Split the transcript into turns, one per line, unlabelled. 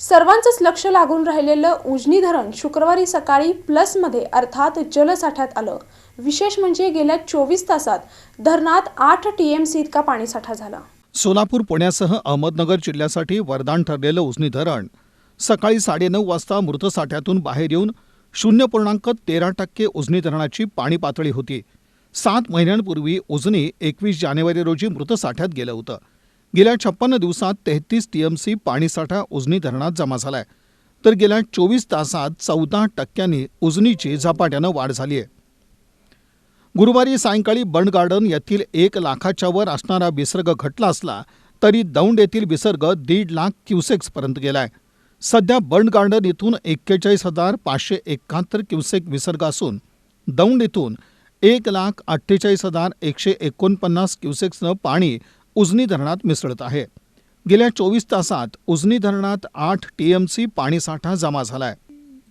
सर्वांचंच लक्ष लागून राहिलेलं उजनी धरण शुक्रवारी सकाळी प्लसमध्ये अर्थात जलसाठ्यात आलं. विशेष म्हणजे गेल्या चोवीस तासात धरणात आठ टीएमसी इतका पाणीसाठा झाला.
सोलापूर पुण्यासह अहमदनगर जिल्ह्यासाठी वरदान ठरलेलं उजनी धरण सकाळी साडेनऊ वाजता मृतसाठ्यातून बाहेर येऊन शून्य पूर्णांक तेरा टक्के उजनी धरणाची पाणी पातळी होती. सात महिन्यांपूर्वी उजनी एकवीस जानेवारी रोजी मृत साठ्यात गेलं होतं. गेल्या छप्पन्न दिवसात तेहतीस टीएमसी पाणीसाठा उजनी धरणात जमा झालाय. तर गेल्या चोवीस तासात चौदा टक्क्यांनी उजनीची झपाट्यानं वाढ झाली आहे. गुरुवारी सायंकाळी बंड गार्डन येथील एक लाखाच्या वर असणारा विसर्ग घटला असला तरी दौंड येथील विसर्ग दीड लाख क्युसेक्सपर्यंत गेलाय. सध्या बंड गार्डन इथून एक्केचाळीस हजार पाचशे एकाहत्तर क्युसेक विसर्ग असून दौंड इथून एक लाख अठ्ठेचाळीस हजार एकशे एकोणपन्नास क्युसेक्सनं पाणी उजनी धरणात मिसळत आहे. गेल्या चोवीस तासात उजनी धरणात आठ टीएमसी पाणीसाठा जमा झालाय.